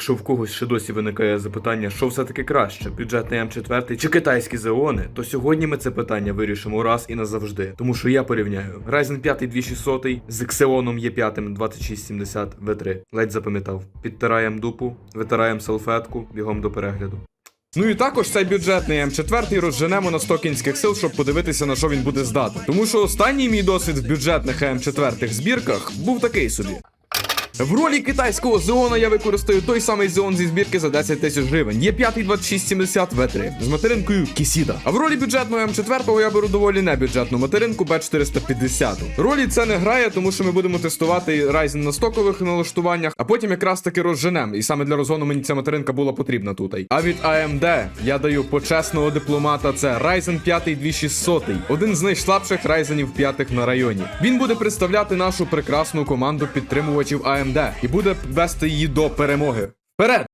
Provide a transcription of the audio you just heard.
Якщо в когось ще досі виникає запитання, що все-таки краще, бюджетний М4 чи китайські Xeon, то сьогодні ми це питання вирішимо раз і назавжди. Тому що я порівняю Ryzen 5 2600 з Xeon E5 2670 V3. Ледь запам'ятав. Підтираємо дупу, витираємо салфетку, бігом до перегляду. Ну і також цей бюджетний М4 розженемо на 100 кінських сил, щоб подивитися на що він буде здатний. Тому що останній мій досвід в бюджетних М4 збірках був такий собі. В ролі китайського Зеона я використаю той самий Зеон зі збірки за 10 тисяч гривень. Є 5 2670 V3 з материнкою Кісіда. А в ролі бюджетного М4 я беру доволі небюджетну материнку B450. Ролі це не грає, тому що ми будемо тестувати Ryzen на стокових налаштуваннях, а потім якраз таки розженем. І саме для розгону мені ця материнка була потрібна тут. А від AMD я даю почесного дипломата. Це Ryzen 5 2600, один з найслабших Ryzenів п'ятих на районі. Він буде представляти нашу прекрасну команду підтримувачів AMD і буде вести її до перемоги. Вперед!